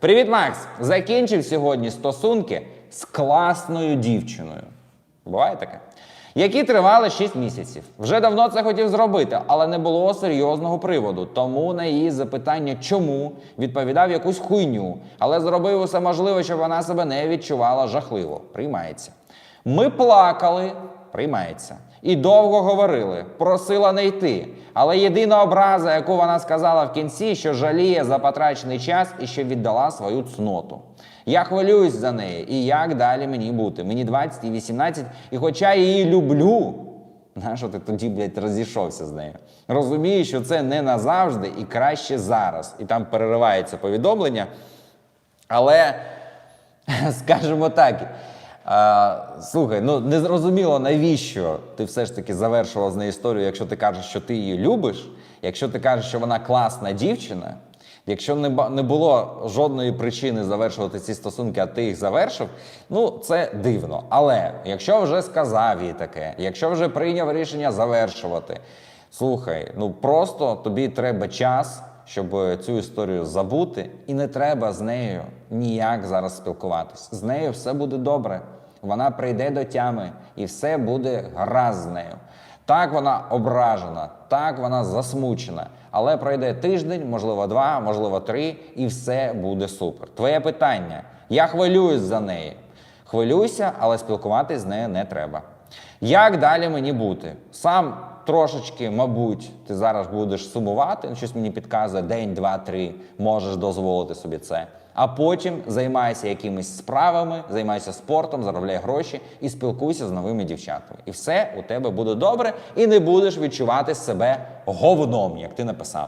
Привіт, Макс! Закінчив сьогодні стосунки з класною дівчиною. Буває таке? Які тривали 6 місяців. Вже давно це хотів зробити, але не було серйозного приводу. Тому на її запитання, чому відповідав якусь хуйню, але зробив усе можливе, щоб вона себе не відчувала жахливо. Приймається. Ми плакали, приймається. І довго говорили, просила не йти. Але єдина образа, яку вона сказала в кінці, що жаліє за потрачений час і що віддала свою цноту. Я хвилююсь за неї, і як далі мені бути? Мені 20 і 18, і хоча я її люблю, нащо ти тоді, блядь, розійшовся з нею? Розумію, що це не назавжди і краще зараз. І там переривається повідомлення. Але скажімо так. А, слухай, ну не зрозуміло, навіщо ти все ж таки завершував з нею історію, якщо ти кажеш, що ти її любиш, якщо ти кажеш, що вона класна дівчина, якщо не, не було жодної причини завершувати ці стосунки, а ти їх завершив, ну це дивно. Але якщо вже сказав їй таке, якщо вже прийняв рішення завершувати, слухай, ну просто тобі треба час щоб цю історію забути, і не треба з нею ніяк зараз спілкуватись. З нею все буде добре. Вона прийде до тями, і все буде гаразд з нею. Так вона ображена, так вона засмучена, але пройде тиждень, можливо, два, можливо, три, і все буде супер. Твоє питання: я хвилююсь за неї. Хвилюйся, але спілкуватись з нею не треба. Як далі мені бути? Сам трошечки, мабуть, ти зараз будеш сумувати, щось мені підказує, день, два, три, можеш дозволити собі це. А потім займайся якимись справами, займайся спортом, заробляй гроші і спілкуйся з новими дівчатами. І все у тебе буде добре, і не будеш відчувати себе говном, як ти написав.